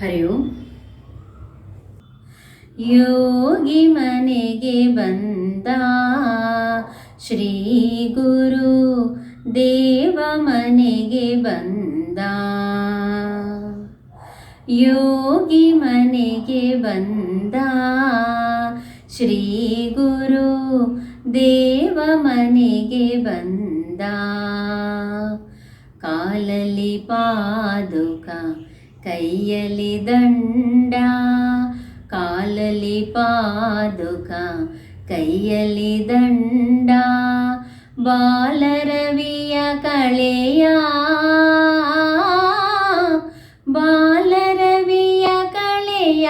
ಹರಿ ಓಂ ಯೋಗಿ ಮನೆಗೆ ಬಂದ ಶ್ರೀ ಗುರು ದೇವ ಮನೆಗೆ ಬಂದ. ಯೋಗಿ ಮನೆಗೆ ಬಂದ ಶ್ರೀ ಗುರು ದೇವ ಮನೆಗೆ ಬಂದ. ಕಾಲಲ್ಲಿ ಪಾದುಕ ಕೈಯಲ್ಲಿ ದಂಡ ಕಾಲಲಿ ಪಾದುಕ, ಕೈಯಲ್ಲಿ ದಂಡ, ಬಾಲರವಿಯ ಕಳೆಯ ಬಾಲರವಿಯ ಕಳೆಯ.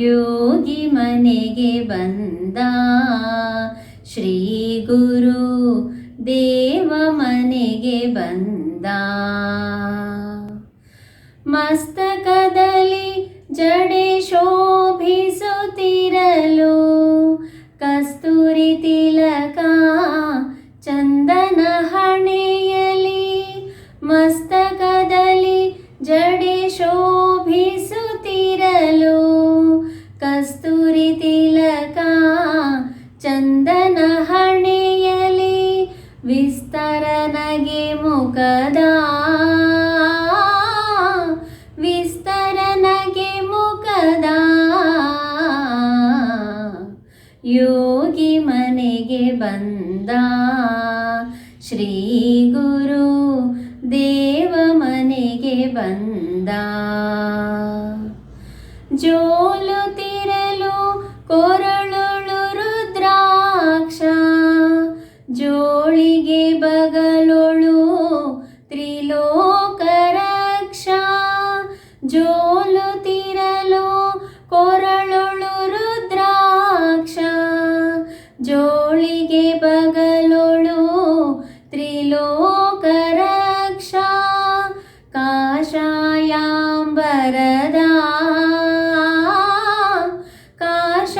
ಯೋಗಿ ಮನೆಗೆ ಬಂದ ಶ್ರೀ ಗುರು ದೇವ ಮನೆಗೆ ಬಂದ ಮಸ್ತಕದಲ್ಲಿ ಜಡೆ ವಿಸ್ತರನಗೆ ಮುಖದ ವಿಸ್ತರನಗೆ ಮುಖದ ಯೋಗಿ ಮನೆಗೆ ಬಂದ ಶ್ರೀ ಗುರು ದೇವ ಮನೆಗೆ ಬಂದ. ಜೋಲು ತಿರಲು ಕೊರಳುಳು ಜೋಲು ತಿರಲು ಕೊರಳುಳು ರುದ್ರಾಕ್ಷ, ಜೋಳಿಗೆ ಬಗಲೊಳು ತ್ರಿಲೋಕ ರಕ್ಷ ಕಾಷಾಯಾಂಬರದ ಕಾಷಾಯಾಂಬರದ.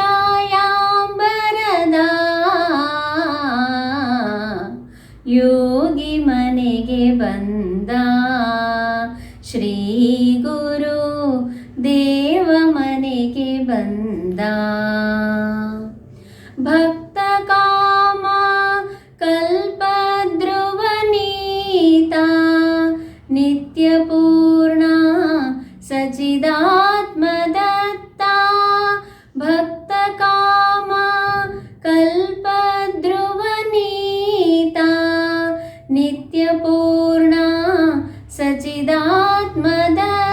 ಯೋಗಿ ಮನೆಗೆ ಬಂದ ಶ್ರೀ ಗುರು ದೇವ ಮನೆಗೆ ಬಂದ ಭಕ್ತ ಕಾಮ ಕಲ್ಪದ್ರುವನೀತ ನಿತ್ಯ ಪೂರ್ಣ ಸಚಿದಾತ್ಮದತ್ತ ಭಕ್ತ ಕಾಮ ಕಲ್ಪದ್ರುವನೀತ ನಿತ್ಯ ಪೂರ್ಣ ಸಚಿದಾತ್ಮದತ್ತ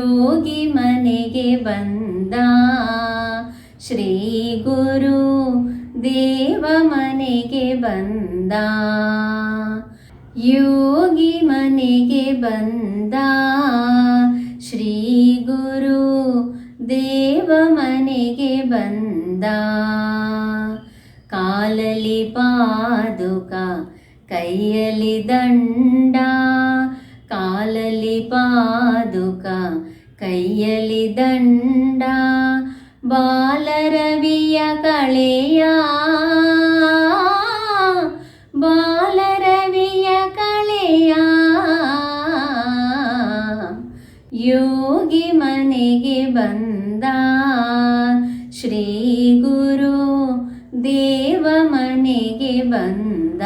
ಯೋಗಿ ಮನೆಗೆ ಬಂದ. ಶ್ರೀ ಗುರು ದೇವ ಮನೆಗೆ ಬಂದ. ಯೋಗಿ ಮನೆಗೆ ಬಂದ. ಶ್ರೀ ಗುರು ದೇವ ಮನೆಗೆ ಬಂದ. ಕಾಲಲಿ ಪಾದುಕ, ಕೈಯಲ್ಲಿ ದಂಡ. ಕಾಲಲಿ ಪಾದುಕ ಕೈಯಲ್ಲಿ ದಂಡ ಬಾಲರವಿಯ ಕಳೆಯ ಬಾಲರವಿಯ ಕಳೆಯ. ಯೋಗಿ ಮನೆಗೆ ಬಂದ ಶ್ರೀ ಗುರು ದೇವ ಮನೆಗೆ ಬಂದ